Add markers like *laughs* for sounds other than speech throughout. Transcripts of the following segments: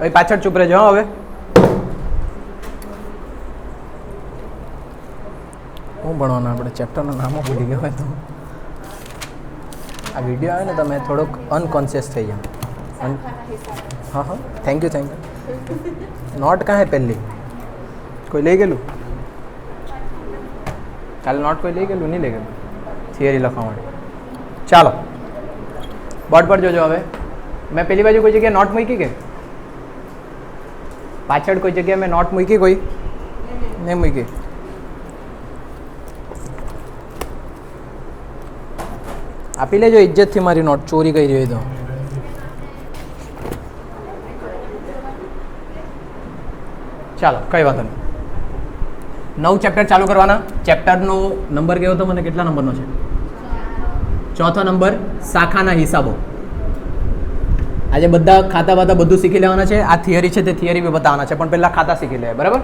હવે પાછળ ચૂપ રહેજો હવે. હું ભણવાનું આપણે? ચેપ્ટરનું નામો ભૂલી ગયો તો. આ વીડિયો આવે ને તમે થોડોક અનકોન્શિયસ થઈ જાઓ હા હા. થેન્ક યુ થેન્ક યુ નોટ કાં હે પહેલી? કોઈ લઈ ગયેલું? કાલે નોટ કોઈ લઈ ગયેલું? નહીં લઈ ગયેલું. થિયરી લખવા માટે. ચાલો. બોર્ડ પર જોજો હવે. મેં પેલી બાજુ કોઈ જગ્યાએ નોટ મૂકી કે? પાછળ કોઈ જગ્યાએ મેં નોટ મૂકી કોઈ? નહીં મૂકી. આપી લેજો, ઇજ્જતથી મારી નોટ. ચોરી કરી હોય તો. ચાલો, કઈ વાંધો નહીં. નવ ચેપ્ટર ચાલુ કરવાના. ચેપ્ટરનો નંબર કેવો તો મને કેટલા નંબરનો છે? ચોથો નંબર, શાખાના હિસાબો. આજે બધા ખાતા બાતા બધું શીખી લેવાના છે. આ થિયરી છે તે થિયરી બી બતાવવાના છે પણ પહેલાં ખાતા શીખી લે બરાબર?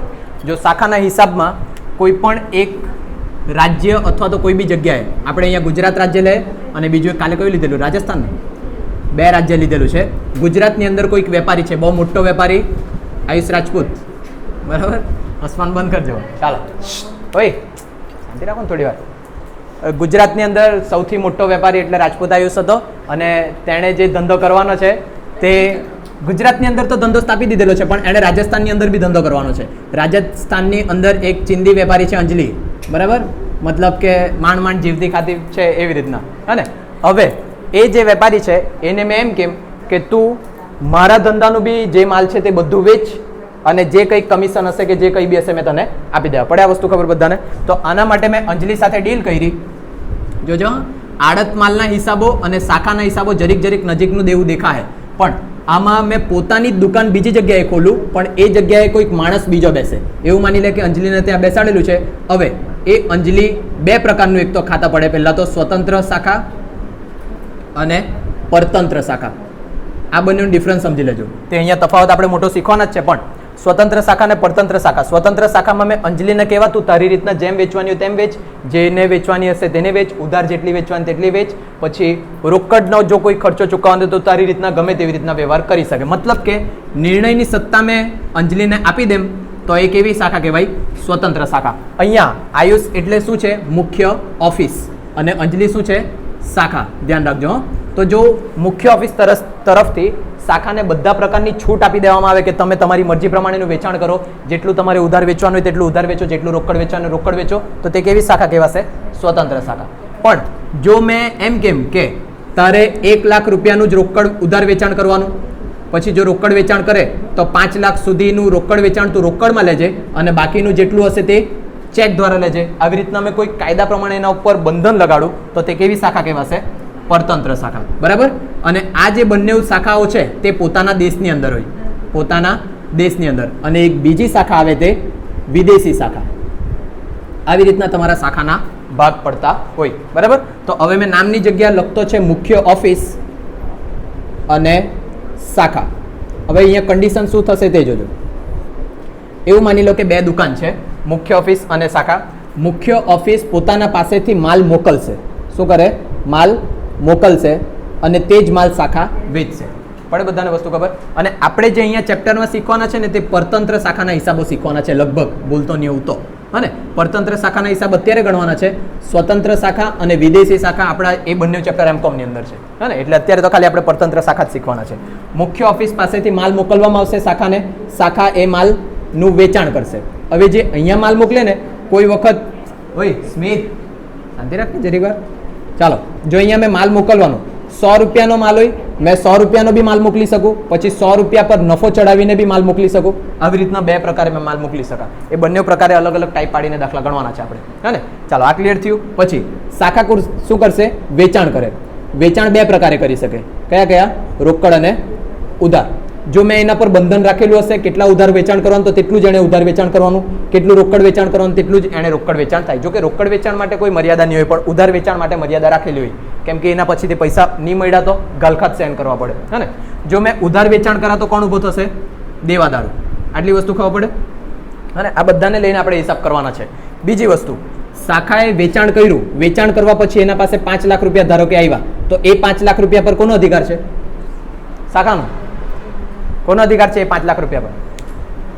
જો શાખાના હિસાબમાં કોઈ પણ એક રાજ્ય અથવા તો કોઈ બી જગ્યાએ આપણે અહીંયા ગુજરાત રાજ્ય લે અને બીજું કાલે કયું લીધેલું? રાજસ્થાન બે રાજ્ય લીધેલું છે. ગુજરાતની અંદર કોઈક વેપારી છે બહુ મોટો વેપારી આયુષ રાજપૂત. બરાબર? હસમાન બંધ કરજો ચાલો. ઓય શાંતિ રાખો ને થોડી વાર. ગુજરાતની અંદર સૌથી મોટો વેપારી એટલે રાજપૂત આયુષ હતો અને તેણે જે ધંધો કરવાનો છે તે ગુજરાતની અંદર તો ધંધો સ્થાપી દીધેલો છે, પણ એણે રાજસ્થાનની અંદર બી ધંધો કરવાનો છે. રાજસ્થાનની અંદર એક ચિંદી વેપારી છે અંજલિ, બરાબર? મતલબ કે માંડ માંડ જીવતી ખાતી છે એવી રીતના, હે હવે, એ જે વેપારી છે, એને મેં એમ કેમ કે તું મારા ધંધાનું બી જે માલ છે તે બધું વેચ અને જે કંઈ કમિશન હશે કે જે કંઈ બી હશે મેં તને આપી દેવા. પડે આ વસ્તુ ખબર બધાને? તો આના માટે મેં અંજલિ સાથે ડીલ કરી. જોજો, આડત માલના હિસાબો અને શાખાના હિસાબો જરીક જરીક નજીકનું દેવું દેખાય. પણ આમાં મેં પોતાની દુકાન બીજી જગ્યાએ ખોલું, પણ એ જગ્યાએ કોઈક માણસ બીજો બેસે. એવું માની લે કે અંજલિને ત્યાં બેસાડેલું છે. હવે, એ અંજલિ બે પ્રકારનું એક તો ખાતા પડે. પહેલાં તો સ્વતંત્ર શાખા અને પરતંત્ર શાખા. આ બંનેનું ડિફરન્સ સમજી લેજો. તે અહીંયા તફાવત આપણે મોટો શીખવાના જ છે, પણ સ્વતંત્ર શાખા અને પરતંત્ર શાખા. સ્વતંત્ર શાખામાં મેં અંજલિને કહેવા તું તારી રીતના જેમ વેચવાની હોય તેમ વેચ, જેને વેચવાની હશે તેને વેચ, ઉધાર જેટલી વેચવાની તેટલી વેચ. પછી રોકડનો જો કોઈ ખર્ચો ચૂકવવાનો તો તારી રીતના ગમે તેવી રીતના વ્યવહાર કરી શકે. મતલબ કે નિર્ણયની સત્તા મેં અંજલિને આપી દેમ, તો એ કેવી શાખા કહેવાય? સ્વતંત્ર શાખા. અહીંયા આયુષ એટલે શું છે? મુખ્ય ઓફિસ. અને અંજલિ શું છે? શાખા. ધ્યાન રાખજો. તો જો મુખ્ય ઓફિસ તરફ તરફથી શાખાને બધા પ્રકારની છૂટ આપી દેવામાં આવે કે તમે તમારી મરજી પ્રમાણેનું વેચાણ કરો. જેટલું તમારે ઉધાર વેચવાનું હોય તેટલું ઉધાર વેચો, જેટલું રોકડ વેચવાનું રોકડ વેચો. તો તે કેવી શાખા કહેવાશે? સ્વતંત્ર શાખા. પણ જો મેં એમ કેમ કે તારે એક લાખ રૂપિયાનું જ રોકડ ઉધાર વેચાણ કરવાનું, પછી જો રોકડ વેચાણ કરે, તો પાંચ લાખ સુધીનું રોકડ વેચાણ તું રોકડમાં લેજે અને બાકીનું જેટલું હશે તે ચેક દ્વારા લેજે. આવી રીતના મેં કોઈ કાયદા પ્રમાણે એના ઉપર બંધન લગાડું તો તે કેવી શાખા કહેવાશે? પરતંત્ર શાખા. બરાબર? અને આ જે બંને શાખાઓ છે, તે પોતાના દેશની અંદર હોય. પોતાના દેશની અંદર. અને એક બીજી શાખા આવે તે વિદેશી શાખા. આવી રીતના તમારા શાખાના ભાગ પડતા હોય. બરાબર? તો હવે મેં નામની જગ્યા લખતો છે મુખ્ય ઓફિસ અને શાખા. હવે અહીંયા કન્ડિશન શું થશે તે જોજો. એવું માની લો કે બે દુકાન છે, મુખ્ય ઓફિસ અને શાખા. મુખ્ય ઓફિસ પોતાના પાસેથી માલ મોકલશે. શું કરે? માલ મોકલશે અને તે જ માલ શાખા વેચશે. પડે બધાને વસ્તુ ખબર? અને આપણે જે અહીંયા ચેપ્ટરમાં શીખવાના છે ને, તે પરતંત્ર શાખાના હિસાબો શીખવાના છે લગભગ. ભૂલતો નહીં એવું તો. હને? પરતંત્ર શાખાના હિસાબ અત્યારે ગણવાના છે. સ્વતંત્ર શાખા અને વિદેશી શાખા આપણા એ બંને ચેપ્ટર એમકોમની અંદર છે. હને? એટલે અત્યારે તો ખાલી આપણે પરતંત્ર શાખા જ શીખવાના છે. મુખ્ય ઓફિસ પાસેથી માલ મોકલવામાં આવશે શાખાને. શાખા એ માલનું વેચાણ કરશે. હવે જે અહીંયા માલ મોકલે ને, કોઈ વખત ઓય, સ્મિત. શાંતિ રાખને જરીક વાર. ચાલો, જો અહીંયા મેં માલ મોકલવાનો, સો રૂપિયાનો માલ હોય, મેં સો રૂપિયાનો બી માલ મોકલી શકું, પછી સો રૂપિયા પર નફો ચડાવીને બી માલ મોકલી શકું. આવી રીતના બે પ્રકારે મેં માલ મોકલી શકા. એ બંને પ્રકારે અલગ અલગ ટાઈપ પાડીને દાખલા ગણવાના છે આપણે. હા ચાલો, આ ક્લિયર થયું? પછી, શાખા કુર શું કરશે? વેચાણ કરે. વેચાણ બે પ્રકારે કરી શકે. કયા કયા? રોકડ અને ઉધાર. જો મેં એના પર બંધન રાખેલું હશે, કેટલા ઉધાર વેચાણ કરવાનું, તો તેટલું જ એણે ઉધાર વેચાણ કરવાનું, કેટલું રોકડ વેચાણ કરવાનું, તેટલું જ એણે રોકડ વેચાણ થાય. જો કે રોકડ વેચાણ માટે કોઈ મર્યાદા નહીં હોય, પણ ઉધાર વેચાણ માટે મર્યાદા રાખેલી હોય. કેમ કે એના પછી તે પૈસા નહીં મળ્યા તો ગલખાત સેન્ડ કરવા પડે. હે ને? જો મેં ઉધાર વેચાણ કરા તો કોણ ઊભો થશે? દેવાદારો. આટલી વસ્તુ ખબર પડે? અને આ બધાને લઈને આપણે હિસાબ કરવાના છે. બીજી વસ્તુ, શાખાએ વેચાણ કર્યું. વેચાણ કરવા પછી એના પાસે પાંચ લાખ રૂપિયા ધારો કે આવ્યા, તો એ પાંચ લાખ રૂપિયા પર કોનો અધિકાર છે? શાખાનો. કોનો અધિકાર છે એ પાંચ લાખ રૂપિયા પર?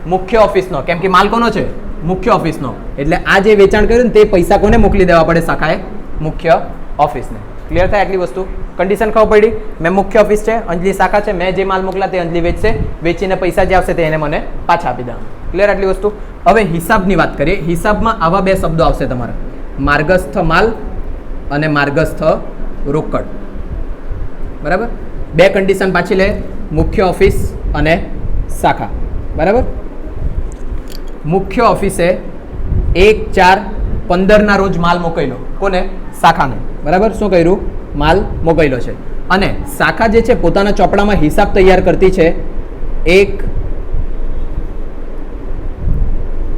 મુખ્ય ઓફિસનો. કેમ કે માલ કોનો છે? મુખ્ય ઓફિસનો. એટલે આ જે વેચાણ કર્યું ને તે પૈસા કોને મોકલી દેવા પડે? શાખાએ. મુખ્ય ઓફિસને. ક્લિયર થાય આટલી વસ્તુ? કન્ડિશન ખબર પડી? મેં મુખ્ય ઓફિસ છે, અંજલિ શાખા છે, મેં જે માલ મોકલા તે અંજલિ વેચશે. વેચીને પૈસા જે આવશે તે એને મને પાછા આપી દેવા ક્લિયર આટલી વસ્તુ? હવે હિસાબની વાત કરીએ. હિસાબમાં આવા બે શબ્દો આવશે તમારા. માર્ગસ્થ માલ અને માર્ગસ્થ રોકડ. બરાબર? બે કન્ડિશન પાછી લે. મુખ્ય ઓફિસ અને શાખા. બરાબર? મુખ્ય ઓફિસે એક, ચાર, પંદરના રોજ માલ મોકલ્યો. કોને? શાખાને. બરાબર? શું કર્યું? માલ મોકલ્યો છે. અને શાખા જે છે, પોતાના ચોપડામાં હિસાબ તૈયાર કરતી છે, એક,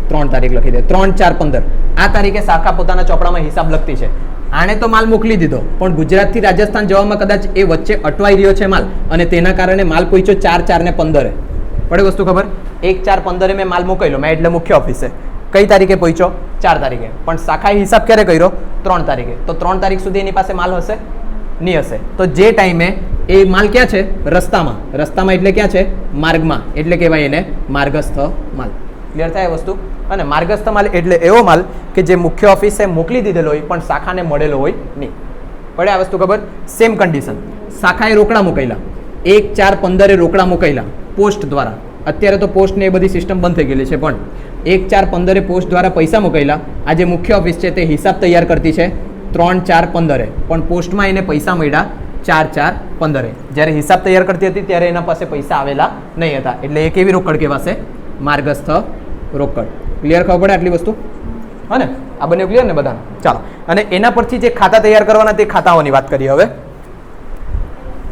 ત્રણ તારીખ લખી દે. ત્રણ, ચાર, પંદર. આ તારીખે શાખા પોતાના ચોપડામાં હિસાબ લખતી છે. આણે તો માલ મોકલી દીધો, પણ ગુજરાતથી રાજસ્થાન જવામાં કદાચ એ વચ્ચે અટવાઈ રહ્યો છે માલ અને તેના કારણે માલ પહોંચ્યો ચાર ચાર ને પંદરે. પડે વસ્તુ ખબર? એક, ચાર, પંદરે મેં માલ મોકલ્યો, મેં એટલે મુખ્ય ઓફિસે. કઈ તારીખે પહોંચ્યો? ચાર તારીખે. પણ શાખાએ હિસાબ ક્યારે કર્યો? ત્રણ તારીખે. તો ત્રણ તારીખ સુધી એની પાસે માલ હશે? નહીં હશે. તો જે ટાઈમે એ માલ ક્યાં છે? રસ્તામાં. રસ્તામાં એટલે ક્યાં છે? માર્ગમાં. એટલે કહેવાય એને માર્ગસ્થ માલ. ક્લિયર થાય વસ્તુ? અને માર્ગસ્થ માલ એટલે એવો માલ કે જે મુખ્ય ઓફિસે મોકલી દીધેલો હોય, પણ શાખાને મળેલો હોય નહીં. પડે આ વસ્તુ ખબર? સેમ કન્ડિશન શાખાએ રોકડા મોકલ્યા એક, ચાર, પંદરે રોકડા મોકલ્યા પોસ્ટ દ્વારા. અત્યારે તો પોસ્ટને એ બધી સિસ્ટમ બંધ થઈ ગયેલી છે પણ. એક, ચાર, પંદરે પોસ્ટ દ્વારા પૈસા મોકલ્યા આ જે મુખ્ય ઓફિસ છે તે હિસાબ તૈયાર કરતી છે. ત્રણ, ચાર, પંદરે. પણ પોસ્ટમાં એને પૈસા મળ્યા ચાર ચાર, પંદરે. જ્યારે હિસાબ તૈયાર કરતી હતી, ત્યારે એના પાસે પૈસા આવેલા નહીં હતા. એટલે એ કેવી રોકડ કહેવાશે? માર્ગસ્થ રોકડ. ક્લિયર ખબર પડે આટલી વસ્તુ? હા ને? આ બંને ક્લિયર ને બધા ચાલો. અને એના પરથી જે ખાતા તૈયાર કરવાના તે ખાતાઓની વાત કરીએ હવે.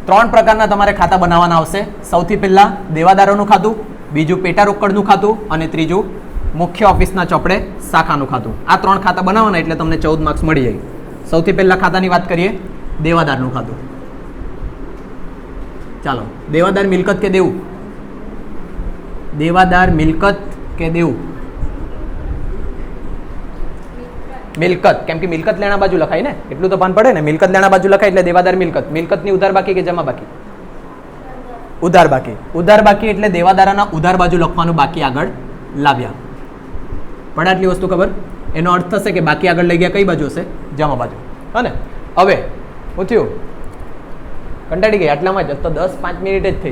ત્રણ પ્રકારના તમારે ખાતા બનાવવાના આવશે. સૌથી પહેલાં દેવાદારોનું ખાતું, બીજું પેટા રોકડનું ખાતું અને ત્રીજું મુખ્ય ઓફિસના ચોપડે શાખાનું ખાતું. આ ત્રણ ખાતા બનાવવાના એટલે તમને ચૌદ માર્ક્સ મળી જાય. સૌથી પહેલાં ખાતાની વાત કરીએ. દેવાદારનું ખાતું. ચાલો. દેવાદાર મિલકત કે દેવું? દેવાદાર મિલકત કે દેવું? મિલકત. કેમ કે મિલકત લેણા બાજુ લખાય ને? એટલું તો ભાન પડે ને. મિલકત લેણા બાજુ લખાય એટલે દેવાદાર મિલકત. મિલકતની ઉધાર બાકી કે જમા બાકી? ઉધાર બાકી. ઉધાર બાકી એટલે દેવાદારાના ઉધાર બાજુ લખવાનું બાકી આગળ લાવ્યા. પણ આટલી વસ્તુ ખબર? એનો અર્થ થશે કે બાકી આગળ લઈ ગયા કઈ બાજુ હશે? જમા બાજુ. હને? હવે હું થયું કંટાળી ગઈ. આટલામાં જ. તો દસ પાંચ મિનિટ જ થઈ.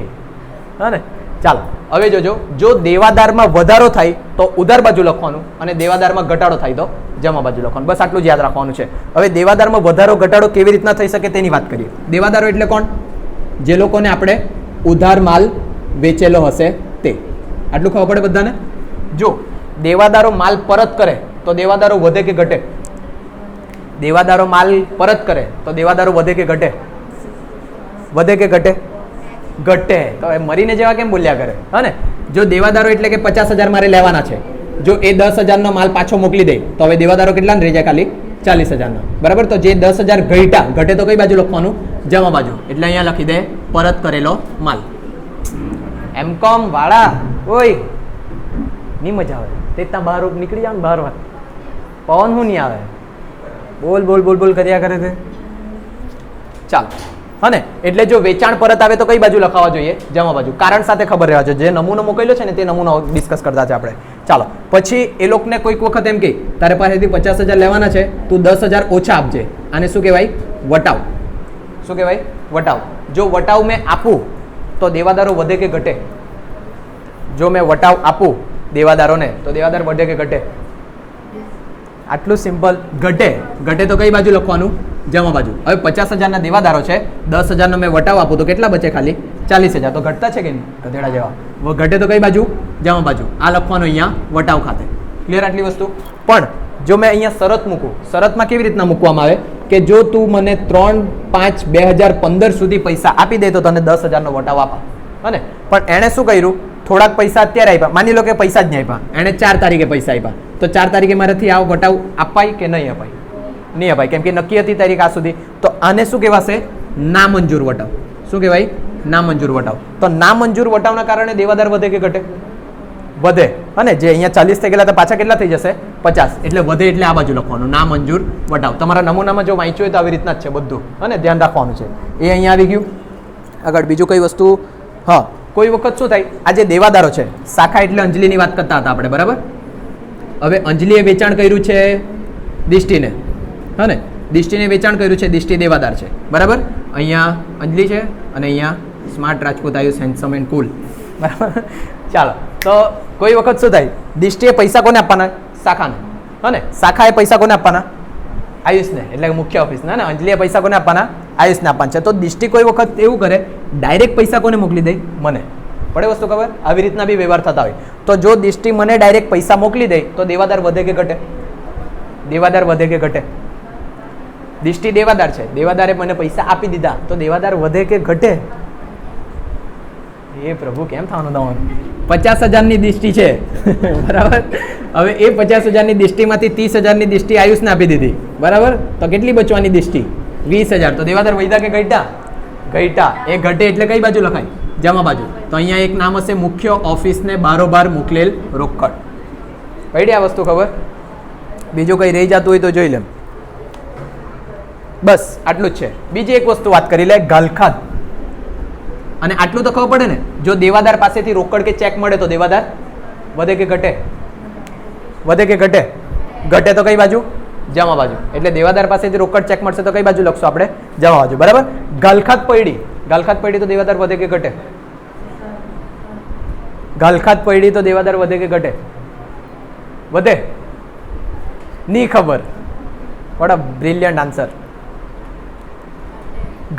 હને? ચાલો. હવે જોજો. જો દેવાદારમાં વધારો થાય તો ઉધાર બાજુ લખવાનું અને દેવાદારમાં ઘટાડો થાય તો? જમા બાજુ લખવાનું. બસ આટલું જ યાદ રાખવાનું છે. હવે દેવાદારમાં વધારો, ઘટાડો કેવી રીતના થઈ શકે તેની વાત કરીએ. દેવાદારો એટલે કોણ? જે લોકોને આપણે ઉધાર માલ વેચેલો હશે તે. આટલું ખબર પડે બધાને? જો, દેવાદારો માલ પરત કરે, તો દેવાદારો વધે કે ઘટે? દેવાદારો માલ પરત કરે, તો દેવાદારો વધે કે ઘટે? વધે કે ઘટે? ઘટે. તો એ મરીને જેવા કેમ બોલ્યા કરે? હા ને? જો દેવાદારો એટલે કે પચાસ હજાર મારે લેવાના છે જો એ દસ હજારનો માલ પાછો મોકલી દે, તો હવે દેવાદારો કેટલા રહી જાય ખાલી? ચાલીસ હજારનો. બરાબર? તો જે દસ હજાર ઘટ્યા, ઘટે તો કઈ બાજુ લખવાનું? જમા બાજુ. એટલે અહીંયા લખી દે, પરત કરેલો માલ. એમ કોમ, વાળા. ઓય, ની મજા આવે. તે ત્યાં બહાર નીકળી જાવ બહાર વાત. પવન શું નહીં આવે. બોલ બોલ બોલ બોલ, કર્યા કરે તે ચાલો. હને એટલે જો વેચાણ પરત આવે તો કઈ બાજુ લખાવા જોઈએ? જમા બાજુ. કારણ સાથે ખબર રહેવા જોઈએ. જે નમૂનો મોકલ્યો છે ને, તે નમૂનો ડિસ્કસ કરતા છે આપણે. ચાલો પછી એ લોકોને કોઈક વખત એમ કે તારે પાસેથી પચાસ હજાર લેવાના છે તું દસ હજાર ઓછા આપજે. આને શું કહેવાય? વટાવ. શું કહેવાય? વટાવ. જો વટાવ મેં આપું તો દેવાદારો વધે કે ઘટે? જો મેં વટાવ આપું દેવાદારોને તો દેવાદાર વધે કે ઘટે? આટલું સિમ્પલ. ઘટે. ઘટે તો કઈ બાજુ લખવાનું? જમા બાજુ. હવે પચાસ હજારના દેવાદારો છે, દસ હજારનો મેં વટાવ આપું તો કેટલા બચે ખાલી? ચાલીસ હજાર. તો ઘટતા છે કે નહીં? ગધેડા જેવા ઘટે તો કઈ બાજુ? જમા બાજુ. આ લખવાનું અહીંયા વટાવ ખાતે. ક્લિયર આટલી વસ્તુ? પણ જો મેં અહીંયા શરત મૂકું, શરતમાં કેવી રીતના મૂકવામાં આવે? કે જો તું મને ત્રણ પાંચ બે હજાર પંદર સુધી પૈસા આપી દે તો તને દસ હજારનો વટાવ આપા. હને પણ એણે શું કર્યું? થોડાક પૈસા અત્યારે આપ્યા. માની લો કે પૈસા જ નહીં આપ્યા. એણે ચાર તારીખે પૈસા આપ્યા. તો ચાર તારીખે મારાથી આ વટાવ અપાય કે નહીં અપાય? નહીં અપાય. કેમ કે નક્કી હતી તારીખ આ સુધી. તો આને શું કહેવાશે? નામંજૂર વટાવ. શું કહેવાય? નામંજૂર વટાવ. તો નામંજૂર વટાવના કારણે દેવાદાર વધે કે ઘટે? વધે. અને જે અહીંયા ચાલીસ થઈ ગયેલા તો પાછા કેટલા થઈ જશે? પચાસ. એટલે વધે એટલે આ બાજુ લખવાનું. ના મંજૂર વટાવ. તમારા નમૂનામાં જો વાંચ્યું હોય તો આવી રીતના જ છે બધું. અને ધ્યાન રાખવાનું છે. એ અહીંયા આવી ગયું. આગળ બીજું કઈ વસ્તુ? હા, કોઈ વખત શું થાય? આ જે દેવાદારો છે, શાખા એટલે અંજલિની વાત કરતા હતા આપણે, બરાબર? હવે અંજલિએ વેચાણ કર્યું છે, દિષ્ટિને. હા ને? દિષ્ટિને વેચાણ કર્યું છે, દિષ્ટિ દેવાદાર છે. બરાબર? અહીંયા અંજલિ છે અને અહીંયા સ્માર્ટ રાજપૂત આવ્યું હેન્ડસમ એન્ડ કુલ બરાબર? ચાલો, તો કોઈ વખત શું થાય? દિષ્ટિએ પૈસા કોને આપવાના? શાખાને. હા ને? શાખાએ પૈસા કોને આપવાના? આયુષને, એટલે મુખ્ય ઓફિસના ને. અંજલિએ પૈસા કોને આપવાના? આયુષને આપવાના છે. તો દિષ્ટિ કોઈ વખત એવું કરે ડાયરેક્ટ પૈસા કોને મોકલી દે? મને. પડે વસ્તુ ખબર? આવી રીતના બી વ્યવહાર થતા હોય. તો જો દિષ્ટિ મને ડાયરેક્ટ પૈસા મોકલી દે, તો દેવાદાર વધે કે ઘટે? દેવાદાર વધે કે ઘટે? દિષ્ટિ દેવાદાર છે. દેવાદારે મને પૈસા આપી દીધા. તો દેવાદાર વધે કે ઘટે? એ પ્રભુ, કેમ થવાનું તમારું પચાસ હજારની દિષ્ટિ છે. *laughs* બરાબર? હવે એ પચાસ હજારની દિષ્ટિમાંથી ત્રીસ હજારની દિષ્ટિ આયુષને આપી દીધી. બરાબર? તો કેટલી બચવાની દિષ્ટિ? વીસ હજાર. તો દેવાદાર વૈદા કે ઘટ્યા ઘટ્યા એ ઘટે એટલે કઈ બાજુ લખાય? જમા બાજુ. તો અહીંયા એક નામ હશે, મુખ્ય ઓફિસને બારોબાર મોકલેલ રોકડ. પડી આ વસ્તુ ખબર? બીજું કંઈ રહી જતું હોય તો જોઈ લેમ બસ, આટલું જ છે. બીજી એક વસ્તુ વાત કરી લે ગલખાદ અને આટલું તો ખબર પડે ને, જો દેવાદાર પાસેથી રોકડ કે ચેક મળે તો દેવાદાર? વધે કે ઘટે? વધે કે ઘટે? ઘટે તો કઈ બાજુ? જમા બાજુ. એટલે દેવાદાર પાસેથી રોકડ ચેક મળશે તો કઈ બાજુ લખશું આપણે? જમા બાજુ. બરાબર? ગાલખાત પૈડી ગાલખાત પૈડી તો દેવાદાર વધે કે ઘટે? ગાલખાત પૈડી તો દેવાદાર વધે કે ઘટે? વધે? ની ખબર. વોટ અ બ્રિલિયન્ટ આન્સર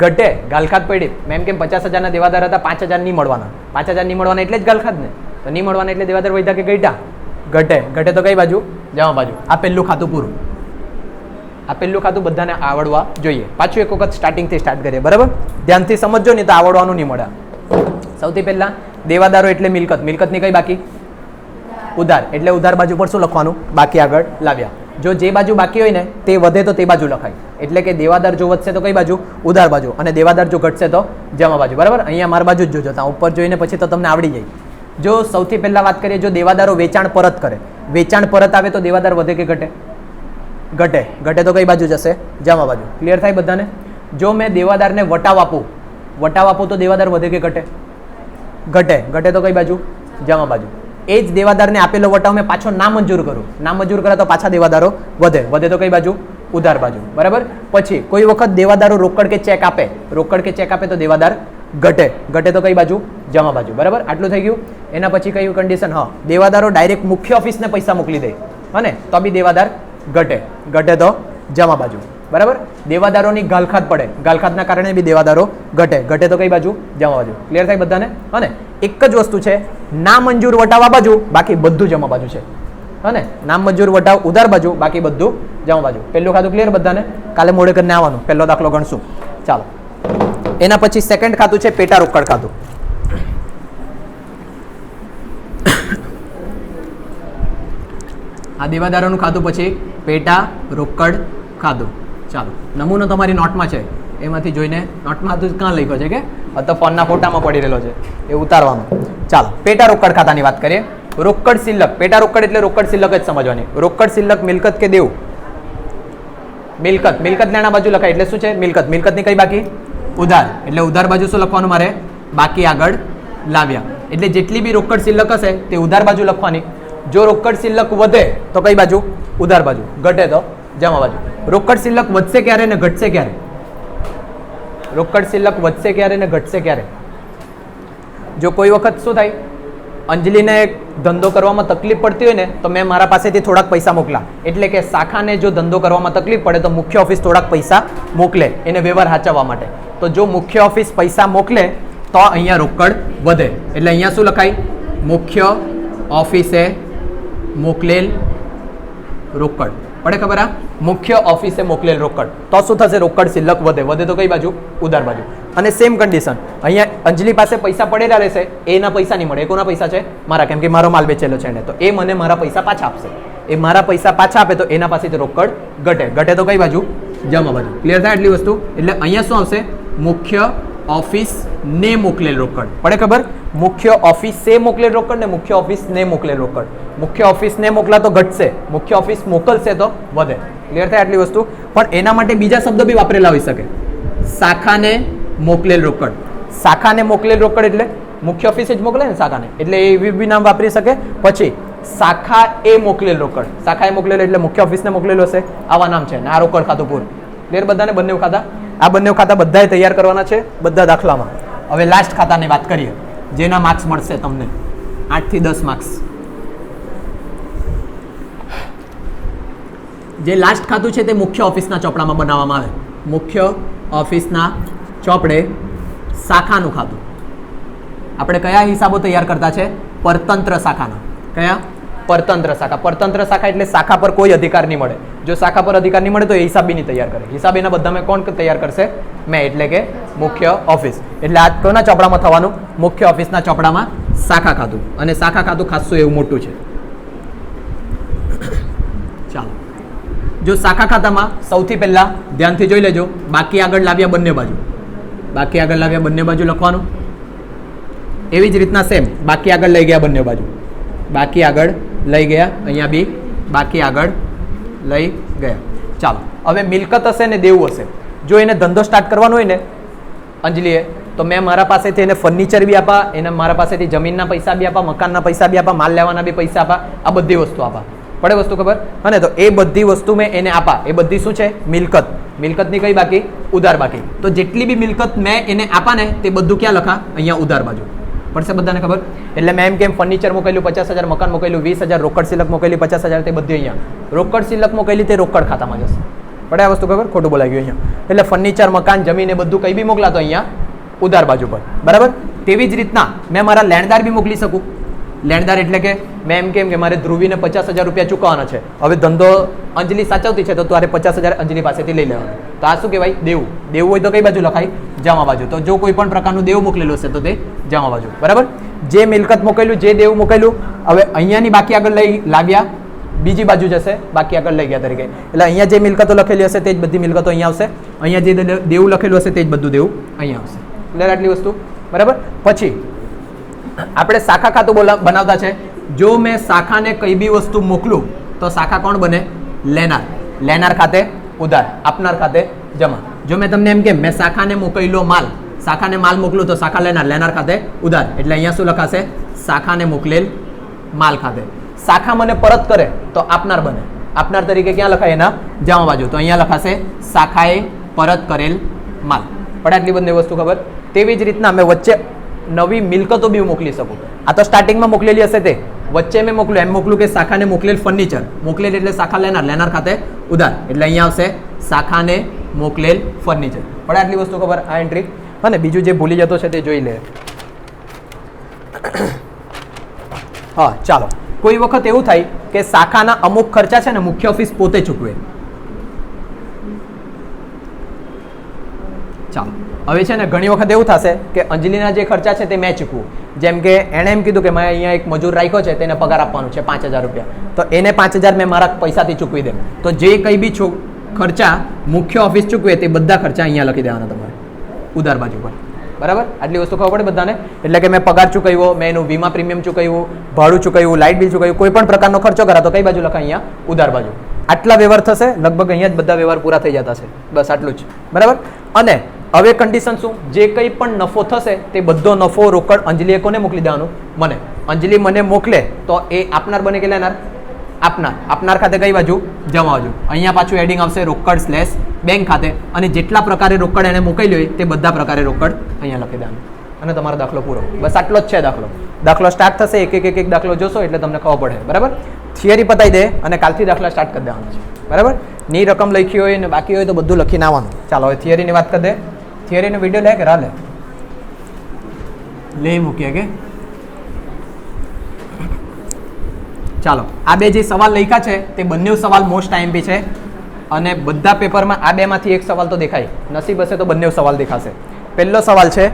ઘટે ગાલખાત પડી. મેમ કેમ પચાસ હજારના દેવાદાર હતા, પાંચ હજાર નહીં મળવાના. પાંચ હજાર નહીં મળવાના એટલે જ ગાલખાત ને તો નહીં મળવાના એટલે દેવાદાર વૈધા કે ઘટ્યા ઘટે ઘટે તો કઈ બાજુ? જવા બાજુ. આ પહેલું ખાતું પૂરું. આ પહેલું ખાતું બધાને આવડવા જોઈએ. પાછું એક વખત સ્ટાર્ટિંગથી સ્ટાર્ટ કરીએ, બરાબર? ધ્યાનથી સમજજો, નહીં તો આવડવાનું નહીં મળે. સૌથી પહેલાં દેવાદારો એટલે મિલકત. મિલકતની કઈ બાકી? ઉધાર. એટલે ઉધાર બાજુ પર શું લખવાનું? બાકી આગળ લાવ્યા. જો જે બાજુ બાકી હોય ને, તે વધે તો તે બાજુ લખાય. એટલે કે દેવાદાર જો વધશે તો કઈ બાજુ? ઉધાર બાજુ. અને દેવાદાર જો ઘટશે તો જમા બાજુ. બરાબર? અહીંયા માર બાજુ જ જોજો. ત્યાં ઉપર જોઈને પછી તો તમને આવડી જાય. જો સૌથી પહેલા વાત કરીએ, જો દેવાદારો વેચાણ પરત કરે. વેચાણ પરત આવે તો દેવાદાર વધે કે ઘટે? ઘટે. ઘટે તો કઈ બાજુ જશે? જમા બાજુ. ક્લિયર થાય બધાને? જો મેં દેવાદારને વટાવ આપું વટાવ આપું તો દેવાદાર વધે કે ઘટે? ઘટે. ઘટે તો કઈ બાજુ? જમા બાજુ. એ જ દેવાદારને આપેલો વટાવ મેં પાછો ના મંજૂર કરું. ના મંજૂર કરે તો પાછા દેવાદારો વધે. વધે તો કઈ બાજુ? ઉધાર બાજુ. બરાબર? પછી કોઈ વખત દેવાદારો રોકડ કે ચેક આપે. રોકડ કે ચેક આપે તો દેવાદાર ઘટે. ઘટે તો કઈ બાજુ? જમા બાજુ. બરાબર? આટલું થઈ ગયું. એના પછી કયું કન્ડિશન હા. દેવાદારો ડાયરેક્ટ મુખ્ય ઓફિસને પૈસા મોકલી દે. અને તો બી દેવાદાર ઘટે. ઘટે તો જમા બાજુ. બરાબર? દેવાદારોની ગાલખાત પડે. ગાલખાતના કારણે બી દેવાદારો ઘટે. ઘટે તો કઈ બાજુ? જમા બાજુ. ક્લિયર થાય બધાને? અને એક જ વસ્તુ છે ના મંજૂર વટાવા બાજુ, બાકી બધું જમા બાજુ છે. હને? નામ મંજૂર વટાવ ઉધાર બાજુ, બાકી બધું જમા બાજુ. પહેલું ખાતું ક્લિયર બધાને? કાલે મોડે કરીને આવવાનું. પહેલો દાખલો ગણશું. ચાલો. એના પછી સેકન્ડ ખાતું છે પેટા રોકડ ખાતું. આ દેવાદારોનું ખાતું પછી પેટા રોકડ ખાતું. ચાલો. નમૂનો તમારી નોટમાં છે. એમાંથી જોઈને નોટમાં તો ક્યાં લખ્યો છે કે? તો ફોનના ફોટામાં પડી રહેલો છે. એ ઉતારવાનો. ચાલો, પેટા રોકડ ખાતાની વાત કરીએ. રોકડ સિલક પેટા રોકડ એટલે રોકડ સિલક જ સમજવાની. રોકડ સિલ્લક મિલકત કે દેવું? મિલકત. મિલકત નાણા બાજુ લખાય એટલે શું છે? મિલકત. મિલકતની કઈ બાકી? ઉધાર. એટલે ઉધાર બાજુ શું લખવાનું મારે? બાકી આગળ લાવ્યા. એટલે જેટલી બી રોકડ સિલક હશે, તે ઉધાર બાજુ લખવાની. જો રોકડ સિલ્લક વધે, તો કઈ બાજુ? ઉધાર બાજુ. ઘટે તો જમા બાજુ. રોકડ સિલક વધશે ક્યારે ને ઘટશે ક્યારે? રોકડ સિલક વધશે ક્યારે ને ઘટશે ક્યારે? જો કોઈ વખત શું થાય, અંજલિને ધંધો કરવામાં તકલીફ પડતી હોય ને, તો મેં મારા પાસેથી થોડાક પૈસા મોકલા. એટલે કે શાખાને જો ધંધો કરવામાં તકલીફ પડે, તો મુખ્ય ઓફિસ થોડાક પૈસા મોકલે એને વ્યવહાર હાચવવા માટે. તો જો મુખ્ય ઓફિસ પૈસા મોકલે, તો અહીંયા રોકડ વધે. એટલે અહીંયા શું લખાય? મુખ્ય ઓફિસે મોકલેલ રોકડ. પડે ખબર આ? મુખ્ય ઓફિસે મોકલેલ રોકડ. તો શું થશે? રોકડ સિલક વધે. વધે તો કઈ બાજુ? ઉધાર બાજુ. અને સેમ કન્ડિશન અહીંયા અંજલિ પાસે પૈસા પડેલા રહેશે. એના પૈસા નહીં મળે. એ કોના પૈસા છે? મારા. કેમ કે મારો માલ વેચેલો છે એને. તો એ મને મારા પૈસા પાછા આપશે. એ મારા પૈસા પાછા આપે તો એના પાસેથી રોકડ ઘટે. ઘટે તો કઈ બાજુ? જમા બાજુ. ક્લિયર થાય એટલી વસ્તુ? એટલે અહીંયા શું આવશે? મુખ્ય ઓફિસ ને મોકલેલ રોકડ. પડે ખબર? મુખ્ય ઓફિસે મોકલેલ રોકડ ને મુખ્ય ઓફિસ ને મોકલેલ રોકડ. મુખ્ય ઓફિસ ને મોકલા તો ઘટશે. મુખ્ય ઓફિસ મોકલશે તો વધે. ક્લિયર થાય આટલી વસ્તુ? પણ એના માટે બીજા શબ્દો બી વાપરેલા હોઈ શકે. શાખાને મોકલેલ રોકડ. શાખાને મોકલેલ રોકડ એટલે? મુખ્ય ઓફિસે જ મોકલે ને શાખાને. એટલે એ બી નામ વાપરી શકે. પછી, શાખા એ મોકલેલ રોકડ. શાખાએ મોકલેલો એટલે મુખ્ય ઓફિસને મોકલેલો હશે. આવા નામ છે. ને આ રોકડ ખાતું પૂરું. ક્લિયર બધાને બંને ખાતા? આ બંને ખાતા બધાએ તૈયાર કરવાના છે, બધા દાખલામાં. હવે લાસ્ટ ખાતાની વાત કરીએ. જેના માર્ક્સ મળશે તમને? આઠથી દસ માર્ક્સ જે લાસ્ટ ખાતું છે તે મુખ્ય ઓફિસના ચોપડામાં બનાવવામાં આવે. મુખ્ય ઓફિસના ચોપડે શાખાનું ખાતું. આપણે કયા હિસાબો તૈયાર કરતા છે? પરતંત્ર શાખાના. કયા? પરતંત્ર શાખા. પરતંત્ર શાખા એટલે શાખા પર કોઈ અધિકાર નહીં મળે. જો શાખા પર અધિકાર નહીં મળે તો એ હિસાબીની તૈયાર કરે. હિસાબ એના બધામાં કોણ તૈયાર કરશે? મેં, એટલે કે મુખ્ય ઓફિસ. એટલે આ કોના ચોપડામાં થવાનું? મુખ્ય ઓફિસના ચોપડામાં શાખા ખાતું. અને શાખા ખાતું ખાસું એવું મોટું છે. ચાલો. જો શાખા ખાતામાં સૌથી પહેલાં ધ્યાનથી જોઈ લેજો. બાકી આગળ લાવ્યા બંને બાજુ. બાકી આગળ લાવ્યા બંને બાજુ લખવાનું. એવી જ રીતના સેમ. બાકી આગળ લઈ ગયા બંને બાજુ. બાકી આગળ લઈ ગયા. અહીંયા બી, બાકી આગળ લઈ ગયા. ચાલો, હવે મિલકત હશે ને દેવું હશે? જો એને ધંધો સ્ટાર્ટ કરવાનો હોય ને, અંજલીએ, તો મેં મારા પાસેથી એને ફર્નિચર બી આપા, એને મારા પાસેથી જમીનના પૈસા બી આપા, મકાનના પૈસા બી આપા, માલ લેવાના બી પૈસા આપા, આ બધી વસ્તુ આપા. પડે વસ્તુ ખબર? અને તો એ બધી વસ્તુ મેં એને આપા. એ બધી શું છે? મિલકત. મિલકતની કઈ બાકી? ઉધાર બાકી. તો જેટલી બી મિલકત મેં એને આપા ને, તે બધું ક્યાં લખા? અહીંયા ઉધાર બાજુ. પડશે બધાને ખબર? એટલે મેં એમ કેમ ફર્નિચર મોકલ્યું, પચાસ હજાર, મકાન મોકલ્યું, વીસ હજાર, રોકડ સિલક મોકલી, પચાસ હજાર તે બધી અહીંયા. રોકડ સિલક મોકલી તે રોકડ ખાતામાં જશે. પડે આ વસ્તુ ખબર? ખોટું બોલાઈ ગયું અહીંયા. એટલે ફર્નિચર મકાન, જમીન એ બધું કંઈ બી મોકલાતો અહીંયા, ઉધાર બાજુ પર. બરાબર? તેવી જ રીતના મેં મારા લેણદાર બી મોકલી શકું. લેણદાર એટલે કે મેં એમ કેમ કે મારે ધ્રુવીને પચાસ હજાર રૂપિયા ચૂકવવાના છે. હવે ધંધો અંજલિ સાચવતી છે તો તારે પચાસ હજાર અંજલિ પાસેથી લઈ લેવાનું. તો આ શું કહેવાય? દેવું. દેવું હોય તો કઈ બાજુ લખાય? જમા બાજુ તો જો કોઈ પણ પ્રકારનું દેવું મોકલેલું હશે તો તે જમા બાજુ બરાબર? જે મિલકત મોકલ્યું, જે દેવું મોકલ્યું, હવે અહીંયાની બાકી આગળ લઈ લાવ્યા બીજી બાજુ જશે, બાકી આગળ લઈ ગયા તરીકે. એટલે અહીંયા જે મિલકતો લખેલી હશે, તે જ બધી મિલકતો અહીંયા આવશે. અહીંયા જે દેવું લખેલું હશે, તે જ બધું દેવું અહીંયા આવશે. ક્લિયર આટલી વસ્તુ? બરાબર? પછી, આપણે શાખા ખાતું બોલા, બનાવતા છે. જો મેં શાખાને કઈ બી વસ્તુ મોકલું, તો શાખા કોણ બને? લેનાર. લેનાર ખાતે ઉધાર. આપનાર ખાતે જમા. જો મેં તમને એમ કે મેં શાખાને મોકલ્યો માલ. શાખાને માલ મોકલું તો શાખા લેનાર લેનાર ખાતે ઉધાર. એટલે અહીંયા શું લખાશે? શાખાને મોકલેલ માલ ખાતે. શાખા મને પરત કરે તો આપનાર બને. આપનાર તરીકે ક્યાં લખાય એના? જમા બાજુ. તો અહીંયા લખાશે, શાખાએ પરત કરેલ માલ. પણ આટલી બધી વસ્તુ ખબર? તેવી જ રીતના મેં વચ્ચે નવી મિલકતો બી મોકલી શકું. આ તો સ્ટાર્ટિંગમાં મોકલેલી હશે તે. વચ્ચે મેં મોકલ્યું એમ મોકલું કે શાખાને મોકલેલ ફર્નિચર મોકલેલ એટલે શાખા લેનાર લેનાર ખાતે ઉધાર. એટલે અહીંયા આવશે, શાખાને મોકલેલ ફર્નિચર પણ આટલી વસ્તુ ખબર, આ એન્ટ્રી અને બીજું જે ભૂલી જતો છે તે જોઈ લે. *coughs* હા, ચાલો. કોઈ વખત એવું થાય કે શાખાના અમુક ખર્ચા છે ને મુખ્ય ઓફિસ પોતે ચૂકવે. ચાલો. હવે છે ને ઘણી વખત એવું થશે કે અંજલિના જે ખર્ચા છે તે મેં ચૂકવું. જેમ કે એણે એમ કીધું કે મેં અહીંયા એક મજૂર રાખ્યો છે, તેને પગાર આપવાનો છે પાંચ હજાર રૂપિયા. તો એને પાંચ હજાર મેં મારા પૈસાથી ચૂકવી દે તો જે કંઈ બી ખર્ચા મુખ્ય ઓફિસ ચૂકવે તે બધા ખર્ચા અહીંયા લખી દેવાના તમારે. ઉધાર બાજુ પર. બરાબર? આટલી વસ્તુ ખબર પડે બધાને? એટલે કે મેં પગાર ચૂકવ્યો, મેં એનું વીમા પ્રીમિયમ ચૂકવ્યું, ભાડું ચૂકવ્યું, લાઇટ બિલ ચૂકવ્યું, કોઈ પણ પ્રકારનો ખર્ચો કરા તો કઈ બાજુ લખાય અહીંયા? ઉધાર બાજુ. આટલા વ્યવહાર થશે, લગભગ અહીંયા જ બધા વ્યવહાર પૂરા થઈ જતા છે. બસ આટલું જ. બરાબર? અને હવે કન્ડિશન શું? જે કંઈ પણ નફો થશે, તે બધો નફો રોકડ અંજલિએ કોને મોકલી દેવાનું. મને. અંજલિ મને મોકલે, તો એ આપનાર બને કે લેનાર? આપનાર આપનાર ખાતે કઈ બાજુ? જમા બાજુ અહીંયા પાછું એડિંગ આવશે રોકડ સ્લેશ બેંક ખાતે. અને જેટલા પ્રકારે રોકડ એને મોકલી હોય, તે બધા પ્રકારે રોકડ અહીંયા લખી દેવાનું. અને તમારો દાખલો પૂરો. બસ આટલો જ છે દાખલો. દાખલો સ્ટાર્ટ થશે, એક એક એક એક દાખલો જોશો એટલે તમને ખબર પડે. બરાબર? થિયરી પતાવી દે અને કાલથી દાખલા સ્ટાર્ટ કરી દેવાના છે. બરાબર? ની રકમ લખી હોય ને બાકી હોય તો બધું લખીને આવવાનું. ચાલો, હવે થિયરીની વાત કરી દે. થિયરીનો વીડિયો લે કે રા લે? લે મૂકીએ કે ચાલો, આ બે જે સવાલ લખ્યા છે, તે બંને સવાલ મોસ્ટ ટાઈમ બી છે. અને બધા પેપરમાં આ બેમાંથી એક સવાલ તો દેખાય. નસીબ હશે તો બંને સવાલ દેખાશે. પહેલો સવાલ છે,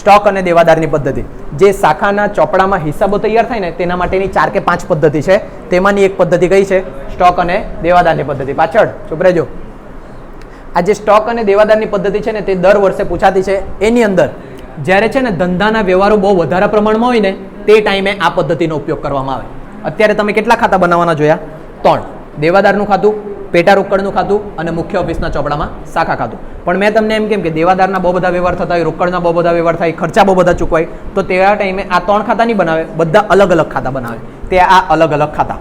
સ્ટોક અને દેવાદારની પદ્ધતિ. જે શાખાના ચોપડામાં હિસાબો તૈયાર થાય ને, તેના માટેની ચાર કે પાંચ પદ્ધતિ છે. તેમાંની એક પદ્ધતિ કઈ છે? સ્ટોક અને દેવાદારની પદ્ધતિ. પાછળ, ચૂપ રહેજો. આ જે સ્ટોક અને દેવાદારની પદ્ધતિ છે ને, તે દર વર્ષે પૂછાતી છે. એની અંદર, જ્યારે છે ને ધંધાના વ્યવહારો બહુ વધારે પ્રમાણમાં હોય ને, તે ટાઈમે આ પદ્ધતિનો ઉપયોગ કરવામાં આવે. અત્યારે તમે કેટલા ખાતા બનાવવાના જોયા? ત્રણ. દેવાદારનું ખાતું, પેટા રોકડનું ખાતું અને મુખ્ય ઓફિસના ચોપડામાં શાખા ખાતું. પણ મેં તમને એમ કેમ કે દેવાદારના બહુ બધા વ્યવહાર થતા હોય, રોકડના બહુ બધા વ્યવહાર થાય, ખર્ચા બહુ બધા ચૂકવાય, તો તેવા ટાઈમે આ ત્રણ ખાતા નહીં બનાવે, બધા અલગ અલગ ખાતા બનાવે. તે આ અલગ અલગ ખાતા.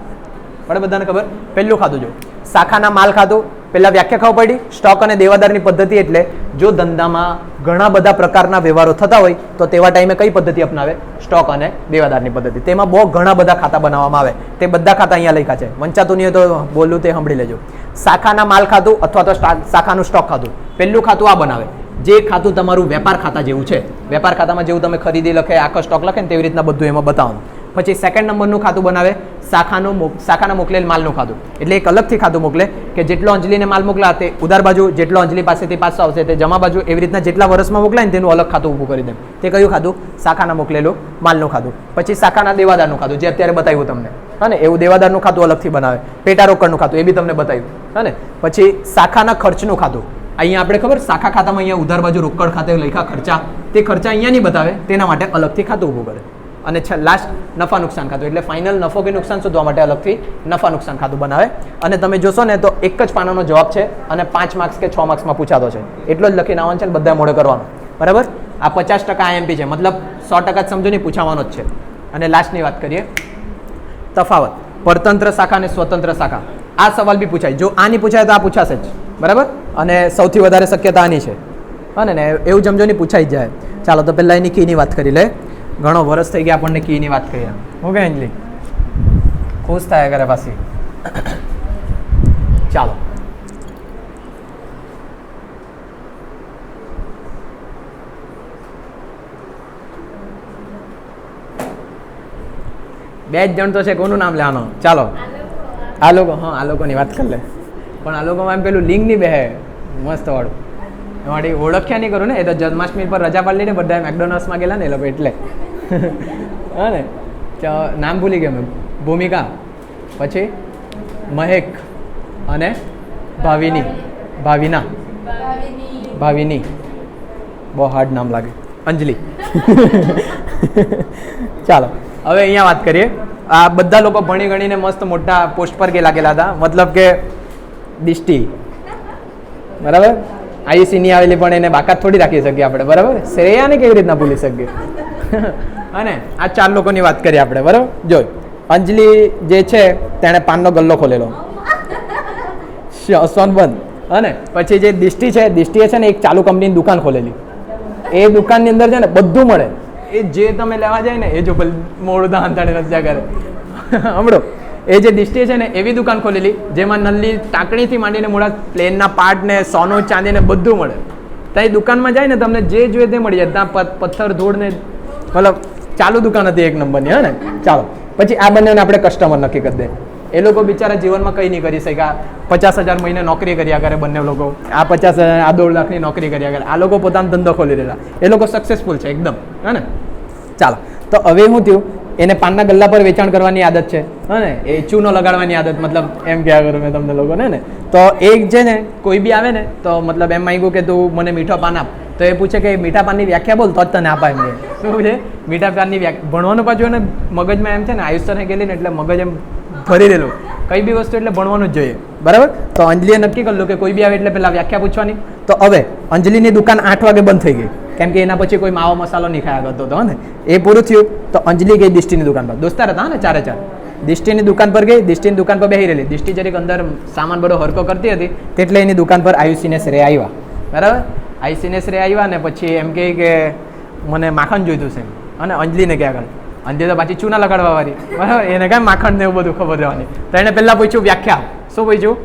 પણ બધાને ખબર? પહેલું ખાતું જો. શાખાના માલ ખાતું. પહેલાં વ્યાખ્યા ખાવ પડી. સ્ટોક અને દેવાદારની પદ્ધતિ એટલે જો ધંધામાં ઘણા બધા પ્રકારના વ્યવહારો થતા હોય તો તેવા ટાઈમે કઈ પદ્ધતિ અપનાવે? સ્ટોક અને દેવાદારની પદ્ધતિ. તેમાં બહુ ઘણા બધા ખાતા બનાવવામાં આવે. તે બધા ખાતા અહીંયા લખ્યા છે. વંચાતું નહીં તો બોલું તે સાંભળી લેજો. શાખાના માલ ખાતું અથવા તો શાખાનું સ્ટોક ખાતું. પહેલું ખાતું આ બનાવે. જે ખાતું તમારું વેપાર ખાતા જેવું છે. વેપાર ખાતામાં જેવું તમે ખરીદી લખે, આખો સ્ટોક લખે ને તેવી રીતના બધું એમાં બતાવવાનું. પછી સેકન્ડ નંબરનું ખાતું બનાવે, શાખાનું શાખાના મોકલેલ માલનું ખાતું. એટલે એક અલગથી ખાતું મોકલે કે જેટલો અંજલીને માલ મોકલા તે ઉધાર બાજુ, જેટલો અંજલી પાસેથી પાછો આવશે તે જમા બાજુ, એવી રીતના જેટલા વર્ષમાં મોકલાય ને તેનું અલગ ખાતું ઊભું કરી દે. તે કયું ખાતું? શાખાના મોકલેલું માલનું ખાતું. પછી શાખાના દેવાદારનું ખાતું, જે અત્યારે બતાવ્યું તમને. હા એવું દેવાદારનું ખાતું અલગથી બનાવે. પેટા રોકડનું ખાતું, એ બી તમને બતાવ્યું. હા ને પછી શાખાના ખર્ચનું ખાતું. અહીંયા આપણે ખબર, શાખા ખાતામાં અહીંયા ઉધાર બાજુ રોકડ ખાતે લખ્યા ખર્ચા. તે ખર્ચા અહીંયા નહીં બતાવે, તેના માટે અલગથી ખાતું ઊભું કરે. અને લાસ્ટ નફા નુકસાન ખાતું એટલે ફાઇનલ નફો કે નુકસાન શોધવા માટે અલગથી નફા નુકસાન ખાતું બનાવે. અને તમે જોશો ને તો એક જ પાનાનો જવાબ છે અને પાંચ માર્ક્સ કે છ માર્ક્સમાં પૂછાતો છે. એટલો જ લખીને આવવાનું છે ને બધા મોડે કરવાનું. બરાબર? આ પચાસ ટકા આઈએમપી છે. મતલબ સો ટકા જ સમજો નહીં પૂછાવાનો જ છે. અને લાસ્ટની વાત કરીએ. તફાવત. પરતંત્ર શાખા અને સ્વતંત્ર શાખા. આ સવાલ બી પૂછાય. જો આની પૂછાય તો આ પૂછાશે જ. બરાબર? અને સૌથી વધારે શક્યતા આની છે. હા ને એવું જમજો નહીં પૂછાઈ જાય. ચાલો તો પહેલાં એની કીની વાત કરી લે. ઘણો વરસ થઈ ગયા આપણને કીની વાત કરીએ. હું કે ખુશ થાય ઘરે પાછી. ચાલો. બે જ જણ તો છે, કોનું નામ લેવાનું ચાલો. આ લોકો હા આ લોકોની વાત કરી લે. પણ આ લોકોમાં એમ પેલું લિંગ નહીં બે મસ્ત વાળું. એમાંથી ઓળખ્યા નહીં કરું ને, એ તો જન્માષ્ટમી પર રજા પાડી લઈને બધા મેકડોનલ્ડ્સમાં ગયેલા ને એ લોકો એટલે. હા ને? નામ ભૂલી ગયા મેં. ભૂમિકા, પછી મહેક અને ભાવિની. ભાવિના. ભાવિની. બહુ હાર્ડ નામ લાગે. અંજલિ. ચાલો, હવે અહીંયા વાત કરીએ. આ બધા લોકો ભણી ગણીને મસ્ત મોટા પોસ્ટ પર ગયેલા ગયેલા હતા. મતલબ કે દિષ્ટિ. બરાબર? આયુસી નહીં આવેલી પણ એને બાકાત થોડી રાખી શકીએ આપણે, બરાબર? શ્રેયાને કેવી રીતના ભૂલી શકીએ? અને આ ચાર લોકોની વાત કરીએ આપણે, બરાબર? જો, અંજલિ જે છે, તેણે પાનનો ગલ્લો ખોલેલો. સોનબંધ અને પછી જે દિષ્ટિ છે, દિષ્ટિએ છે ને એક ચાલુ કંપનીની દુકાન ખોલેલી. એ દુકાનની અંદર છે ને બધું મળે. એ જે તમે લેવા જાય ને, એ જો મોડું દાન રજા કરે. હમણો. એ જે દિષ્ટિએ છે ને, એવી દુકાન ખોલેલી, જેમાં નલ્લી ટાંકણીથી માંડીને મોડા પ્લેનના પાર્ટ ને સોનો ચાંદીને બધું મળે. ત્યાં એ દુકાનમાં જાય ને, તમને જે જોઈએ તે મળી જાય. ત્યાં પથ્થર, ધૂળને, મતલબ ચાલુ દુકાન હતી એક નંબરની, હા ને? ચાલો. પછી આ બંનેને આપણે કસ્ટમર નક્કી કરી દે. એ લોકો બિચારા જીવનમાં કંઈ નહીં કરી શક્યા પચાસ હજાર મહિને નોકરી કર્યા કરે બંને લોકો. આ પચાસ હજાર, આ દોઢ લાખની નોકરી કર્યા કરે. આ લોકો પોતાનો ધંધો ખોલી રહેલા. એ લોકો સક્સેસફુલ છે, એકદમ. હે ને? ચાલો. તો હવે હું થયું? એને પાનના ગલ્લા પર વેચાણ કરવાની આદત છે. હા ને? એ ચૂનો લગાડવાની આદત, મતલબ એમ કહ્યા કરું મેં તમને લોકોને ને? તો એક છે ને, કોઈ બી આવે ને, તો મતલબ એમ માંગ્યું કે તું મને મીઠો પાન આપ. તો એ પૂછે કે, મીઠા પાનની વ્યાખ્યા બોલ તો જ તને આપાય એમ શું છે મીઠા પાનની વ્યાખ્યા ભણવાનું પાછું એને મગજમાં એમ છે ને, આયુષ્યને ગયેલી ને એટલે મગજ એમ ભરી રહેલું કઈ બી વસ્તુ એટલે ભણવાનું જ જોઈએ. બરાબર? તો અંજલીએ નક્કી કરલું કે કોઈ બી આવે એટલે પેલા વ્યાખ્યા પૂછવાની. તો હવે અંજલીની દુકાન આઠ વાગે બંધ થઈ ગઈ. કેમ કે એના પછી કોઈ માવો મસાલો નહીં ખાયા કરતો હતો ને? એ પૂરું થયું, તો અંજલી ગઈ દિષ્ટિની દુકાન પર. દોસ્તાર હતા ને ચારે ચાર? દિષ્ટિની દુકાન પર ગઈ, દિષ્ટિની દુકાન પર બેહી રહેલી. દિષ્ટિ જરીક અંદર સામાન બધો હરકો કરતી હતી, તેટલે એની દુકાન પર આયુષીને શ્રેય આવ્યા બરાબર? આયુષીને શ્રેય આવ્યા ને પછી એમ કહે કે, મને માખણ જોઈતું છે. અને અંજલિને ક્યાં આગળ, અંજલિ તો પાછી ચૂના લગાડવા બરાબર? એને કાંઈ માખણ ને એવું બધું ખબર રહેવાની. તો એણે પહેલાં પૂછ્યું, વ્યાખ્યા શું પૂછ્યું?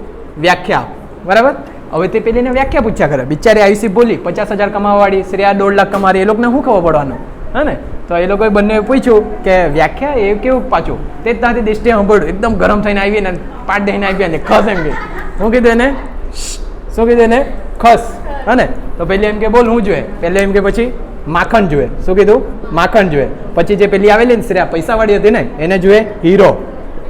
વ્યાખ્યા બરાબર? હવે તે પેલીને વ્યાખ્યા પૂછ્યા કરે. બિચારી આયુષી બોલી, પચાસ હજાર કમાવાવાળી શ્રેયા દોઢ લાખ કમારી એ લોકોને શું ખબર પડવાનું? હા ને? તો એ લોકોએ બંને પૂછ્યું કે વ્યાખ્યા એ કેવું પાછું? તે જ ત્યાંથી દૃષ્ટિએ સાંભળ્યું. એકદમ ગરમ થઈને આવી ને પાટ દઈને આવી અને ખસ એમ કે. શું કીધું એને? શું કીધું એને? ખસ. હા ને? તો પેલી એમ કે, બોલ, હું જોઈએ પહેલે એમ કે, પછી માખણ જોઈએ શું કીધું? માખણ જોઈએ પછી જે પેલી આવેલી ને શ્રેયા, પૈસાવાળી હતી ને, એને જોઈએ હીરો.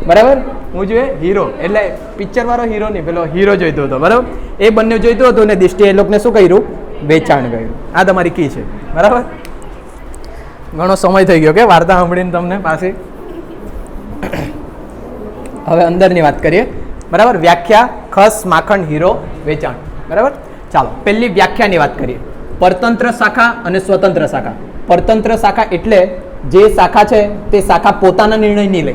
બરાબર? હું જોઈએ હીરો એટલે પિક્ચર વાળો હીરો નહીં, પેલો હીરો જોઈતો હતો, બરાબર? એ બંને જોઈતો હતો ને દિષ્ટિએ એ લોકોને શું કર્યું? વેચાણ કર્યું. આ તમારી કી છે, બરાબર? ઘણો સમય થઈ ગયો કે વાર્તા સાંભળીને તમને પાછી. હવે અંદરની વાત કરીએ. બરાબર? વ્યાખ્યા, ખસ, માખણ હીરો વેચાણ. બરાબર? ચાલો, પહેલી વ્યાખ્યાની વાત કરીએ. પરતંત્ર શાખા અને સ્વતંત્ર શાખા. પરતંત્ર શાખા એટલે જે શાખા છે, તે શાખા પોતાના નિર્ણય નહીં લે.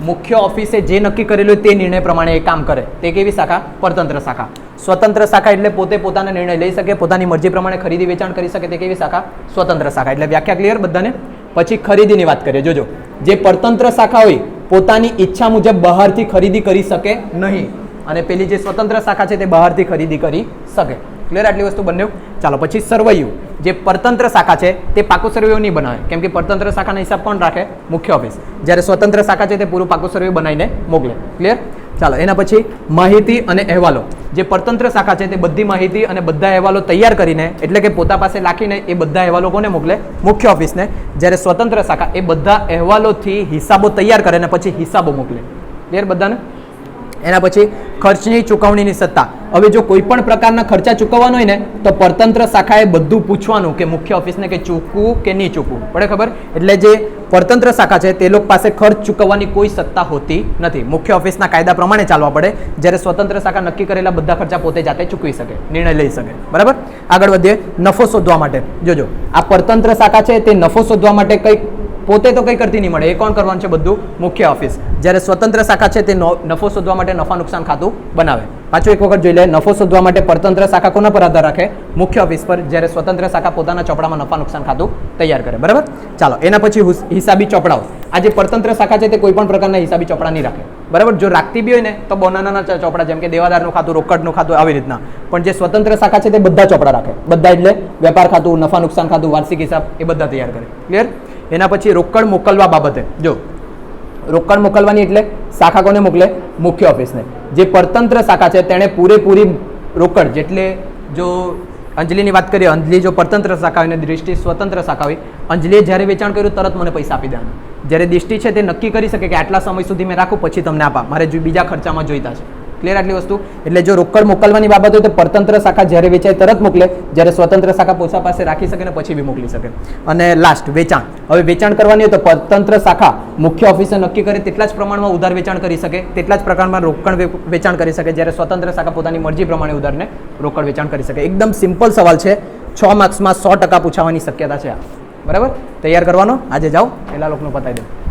મુખ્ય ઓફિસે જે નક્કી કરેલું તે નિર્ણય પ્રમાણે એ કામ કરે. તે કેવી શાખા? પરતંત્ર શાખા. સ્વતંત્ર શાખા એટલે પોતે પોતાના નિર્ણય લઈ શકે, પોતાની મરજી પ્રમાણે ખરીદી વેચાણ કરી શકે, તે કેવી શાખા? સ્વતંત્ર શાખા. એટલે વ્યાખ્યા ક્લિયર બધાને? પછી ખરીદીની વાત કરીએ. જોજો. જે પરતંત્ર શાખા હોય, પોતાની ઈચ્છા મુજબ બહારથી ખરીદી કરી શકે નહીં. અને પેલી જે સ્વતંત્ર શાખા છે તે બહારથી ખરીદી કરી શકે. ક્લિયર આટલી વસ્તુ બંને? ચાલો, પછી સર્વૈયું. જે પરતંત્ર શાખા છે, તે પાકો સર્વે નહીં બનાવે. કેમ કે પરતંત્ર શાખાનો હિસાબ કોણ રાખે? મુખ્ય ઓફિસ. જ્યારે સ્વતંત્ર શાખા છે, તે પૂરું પાકો સર્વે બનાવીને મોકલે. ક્લિયર ચાલો, એના પછી માહિતી અને અહેવાલો. જે પરતંત્ર શાખા છે, તે બધી માહિતી અને બધા અહેવાલો તૈયાર કરીને, એટલે કે પોતા પાસે રાખીને એ બધા અહેવાલો કોને મોકલે? મુખ્ય ઓફિસને. જ્યારે સ્વતંત્ર શાખા, એ બધા અહેવાલોથી હિસાબો તૈયાર કરે અને પછી હિસાબો મોકલે. ક્લિયર બધાને? એના પછી ખર્ચની ચૂકવણીની સત્તા. હવે જો કોઈ પણ પ્રકારના ખર્ચા ચૂકવવાનો હોય ને, તો પરતંત્ર શાખાએ બધું પૂછવાનું કે મુખ્ય ઓફિસને કે ચૂકવું કે નહીં ચૂકવું. પડે ખબર? એટલે જે પરતંત્ર શાખા છે, તે લોકો પાસે ખર્ચ ચૂકવવાની કોઈ સત્તા હોતી નથી. મુખ્ય ઓફિસના કાયદા પ્રમાણે ચાલવા પડે. જ્યારે સ્વતંત્ર શાખા નક્કી કરેલા બધા ખર્ચા પોતે જાતે ચૂકવી શકે, નિર્ણય લઈ શકે. બરાબર? આગળ વધીએ નફો શોધવા માટે. જોજો, આ પરતંત્ર શાખા છે, તે નફો શોધવા માટે કંઈક પોતે તો કંઈ કરતી નહીં મળે. એ કોણ કરવાનું છે બધું? મુખ્ય ઓફિસ જ્યારે સ્વતંત્ર શાખા છે તે નફો શોધવા માટે નફા નુકસાન ખાતું બનાવે. પાછું એક વખત જોઈ લે, નફો શોધવા માટે પરતંત્ર શાખા કોના પર આધાર રાખે? મુખ્ય ઓફિસ પર જ્યારે સ્વતંત્ર શાખા પોતાના ચોપડામાં નફા નુકસાન ખાતું તૈયાર કરે. બરાબર? ચાલો, એના પછી હિસાબી ચોપડાઓ. આ જે પરતંત્ર શાખા છે તે કોઈ પણ પ્રકારના હિસાબી ચોપડા નહીં રાખે. બરાબર? જો રાખતી બી હોય ને, તો બોનાના ચોપડા, જેમ કે દેવાદારનું ખાતું, રોકડનું ખાતું, આવી રીતના. પણ જે સ્વતંત્ર શાખા છે તે બધા ચોપડા રાખે. બધા એટલે વેપાર ખાતું, નફા નુકસાન ખાતું, વાર્ષિક હિસાબ, એ બધા તૈયાર કરે. ક્લિયર એના પછી રોકડ મોકલવા બાબતે. જો રોકડ મોકલવાની એટલે શાખા કોને મોકલે મુખ્ય ઓફિસને. જે પરતંત્ર શાખા છે, તેણે પૂરેપૂરી રોકડ જેટલે જો અંજલિની વાત કરીએ, અંજલિ જો પરતંત્ર શાખા હોય અને સ્વતંત્ર શાખા હોય, અંજલિએ જ્યારે વેચાણ કર્યું તરત મને પૈસા આપી દેવાના. જ્યારે દૃષ્ટિ છે તે નક્કી કરી શકે કે આટલા સમય સુધી મેં રાખું, પછી તમને આપા. મારે બીજા ખર્ચામાં જોઈતા છે. ક્લિયર આટલી વસ્તુ. એટલે જો રોકડ મોકલવાની બાબત હોય તો પરતંત્ર શાખા જ્યારે વેચાય તરત મોકલે, જ્યારે સ્વતંત્ર શાખા પોતા પાસે રાખી શકે ને પછી બી મોકલી શકે. અને લાસ્ટ વેચાણ. હવે વેચાણ કરવાની હોય તો પરતંત્ર શાખા મુખ્ય ઓફિસે નક્કી કરે તેટલા જ પ્રમાણમાં ઉધાર વેચાણ કરી શકે, તેટલા જ પ્રકારમાં રોકડ વેચાણ કરી શકે, જ્યારે સ્વતંત્ર શાખા પોતાની મરજી પ્રમાણે ઉધારને રોકડ વેચાણ કરી શકે. એકદમ સિમ્પલ સવાલ છે. છ માર્ક્સમાં સો ટકા પૂછાવાની શક્યતા છે બરાબર? તૈયાર કરવાનો? આજે જાઓ, પહેલાં લોકોનું પતાવી દો.